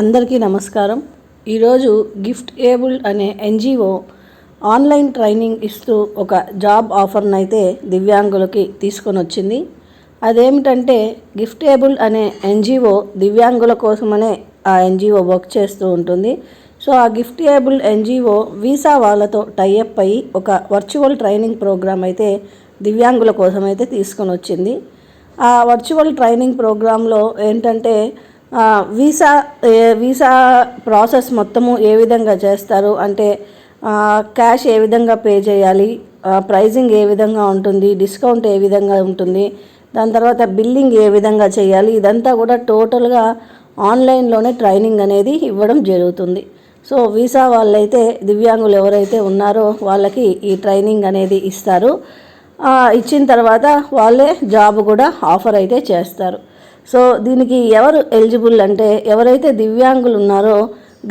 అందరికీ నమస్కారం. ఈరోజు గిఫ్ట్ ఏబుల్ అనే ఎన్జిఓ ఆన్లైన్ ట్రైనింగ్ ఇస్తూ ఒక జాబ్ ఆఫర్ను అయితే దివ్యాంగులకి తీసుకొని వచ్చింది అదేమిటంటే గిఫ్ట్ ఏబుల్ అనే ఎన్జిఓ దివ్యాంగుల కోసమనే ఆ ఎన్జిఓ వర్క్ చేస్తూ ఉంటుంది. సో ఆ గిఫ్ట్ ఏబుల్ ఎన్జిఓ వీసా వాళ్ళతో టైఅప్ అయ్యి ఒక వర్చువల్ ట్రైనింగ్ ప్రోగ్రామ్ అయితే దివ్యాంగుల కోసం అయితే తీసుకొని వచ్చింది ఆ వర్చువల్ ట్రైనింగ్ ప్రోగ్రాంలో ఏంటంటే వీసా వీసా ప్రాసెస్ మొత్తము ఏ విధంగా చేస్తారు? అంటే క్యాష్ ఏ విధంగా పే చేయాలి? ప్రైజింగ్ ఏ విధంగా ఉంటుంది? డిస్కౌంట్ ఏ విధంగా ఉంటుంది? దాని తర్వాత బిల్లింగ్ ఏ విధంగా చేయాలి? ఇదంతా కూడా టోటల్గా ఆన్లైన్లోనే ట్రైనింగ్ అనేది ఇవ్వడం జరుగుతుంది. సో వీసా వాళ్ళైతే దివ్యాంగులు ఎవరైతే ఉన్నారో వాళ్ళకి ఈ ట్రైనింగ్ అనేది ఇస్తారు. ఇచ్చిన తర్వాత వాళ్ళే జాబ్ కూడా ఆఫర్ అయితే చేస్తారు. సో దీనికి ఎవరు ఎలిజిబుల్ అంటే ఎవరైతే దివ్యాంగులు ఉన్నారో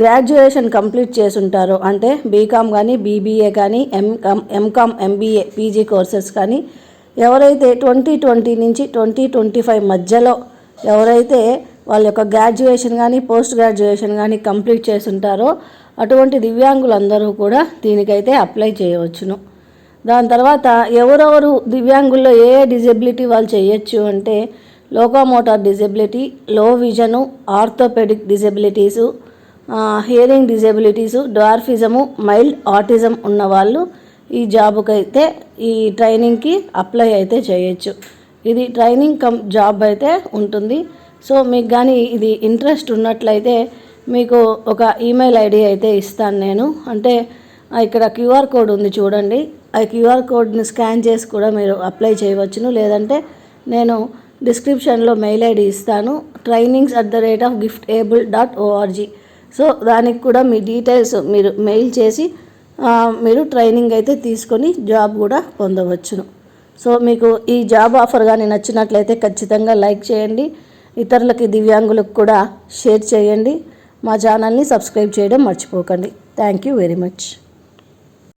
గ్రాడ్యుయేషన్ కంప్లీట్ చేసి ఉంటారో అంటే బీకామ్ కానీ బీబీఏ కానీ MCom MCom MBA PG courses కానీ ఎవరైతే ట్వంటీ ట్వంటీ నుంచి ట్వంటీ ట్వంటీ ఫైవ్ మధ్యలో ఎవరైతే వాళ్ళ యొక్క గ్రాడ్యుయేషన్ కానీ పోస్ట్ గ్రాడ్యుయేషన్ కానీ కంప్లీట్ చేసి ఉంటారో అటువంటి దివ్యాంగులందరూ కూడా దీనికైతే అప్లై చేయవచ్చును. దాని తర్వాత ఎవరెవరు దివ్యాంగుల్లో ఏ డిజబిలిటీ వాళ్ళు చేయొచ్చు అంటే లోకోమోటార్ డిజబిలిటీ లో vision orthopaedic disabilities hearing disabilities dwarfism mild autism ఉన్నవాళ్ళు ఈ ఈ అయితే ఈ ట్రైనింగ్కి అప్లై అయితే చేయొచ్చు. ఇది ట్రైనింగ్ కమ్ జాబ్ అయితే ఉంటుంది. సో మీకు కానీ ఇది ఇంట్రెస్ట్ ఉన్నట్లయితే మీకు ఒక ఈమెయిల్ ఐడి అయితే ఇస్తాను నేను. అంటే ఇక్కడ క్యూఆర్ కోడ్ ఉంది చూడండి. ఆ క్యూఆర్ కోడ్ని స్కాన్ చేసి కూడా మీరు అప్లై చేయవచ్చును. లేదంటే నేను డిస్క్రిప్షన్లో మెయిల్ ఐడి ఇస్తాను. Trainings at the rate of gift able dot org so దానికి కూడా మీ డీటెయిల్స్ మీరు మెయిల్ చేసి మీరు ట్రైనింగ్ అయితే తీసుకొని జాబ్ కూడా పొందవచ్చును. సో మీకు ఈ జాబ్ ఆఫర్ కానీ నచ్చినట్లయితే ఖచ్చితంగా లైక్ చేయండి. ఇతరులకి దివ్యాంగులకు కూడా షేర్ చేయండి. మా ఛానల్ని సబ్స్క్రైబ్ చేయడం మర్చిపోకండి. Thank you very much.